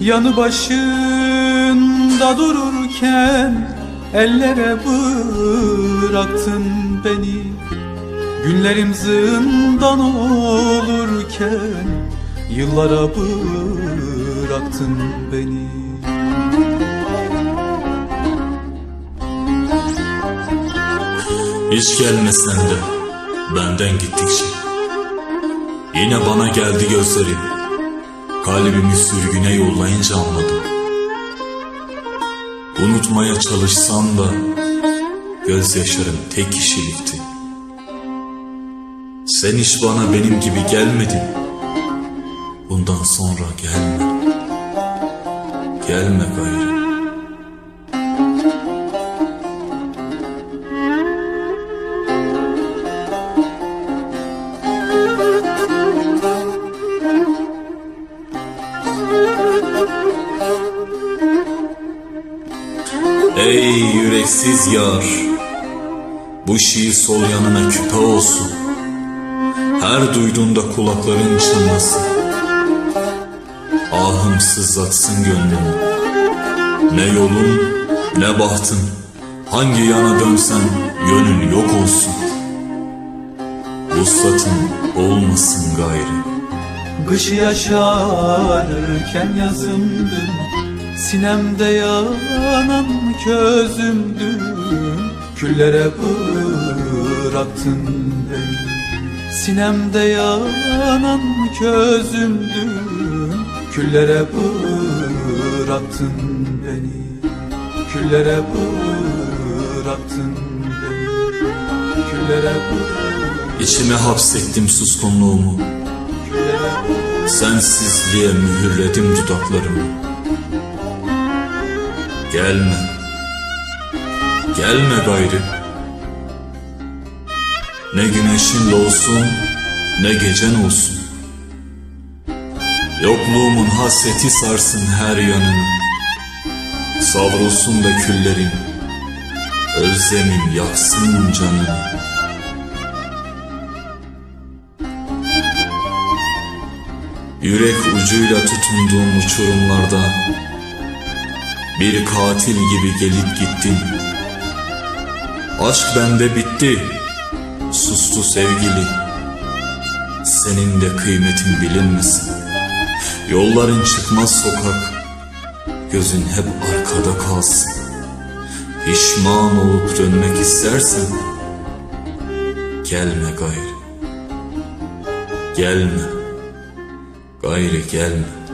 Yanı başında dururken Ellere bıraktın beni. Günlerim zindan olurken Yıllara bıraktın beni. Hiç gelmesen de benden gittikçe. Yine bana geldi gözlerin Kalbimi sürgüne yollayınca anladım. Unutmaya çalışsam da Gözyaşlarım tek kişilikti. Sen hiç bana benim gibi gelmedin. Bundan sonra gelme. Gelme gayrı Ey yüreksiz yar! Bu şiir sol yanına küpe olsun. Her duyduğunda kulakların çınlasın. Ahım sızlatsın gönlümü. Ne yolun ne bahtın. Hangi yana dönsen yönün yok olsun. Vuslatın olmasın gayrı. Kış yaşarken yazımdın Sinemde yanan közümdün Küllere bıraktın beni. Sinemde yanan közümdün Küllere bıraktın beni. Küllere bıraktın beni. Küllere bıraktın İçime hapsettim suskunluğumu. Sensizliğe mühürledim dudaklarımı Gelme. Gelme gayrı Ne güneşin olsun Ne gecen olsun. Yokluğumun hasreti sarsın her yanını. Savrulsun da küllerin Özlemim yaksın canını. Yürek ucuyla tutunduğum uçurumlarda Bir katil gibi gelip gittin. Aşk bende bitti. Sustu sevgili. Senin de kıymetin bilinmesin. Yolların çıkmaz sokak. Gözün hep arkada kalsın. Pişman olup dönmek istersen Gelme gayrı. Gelme. Gayrı gelme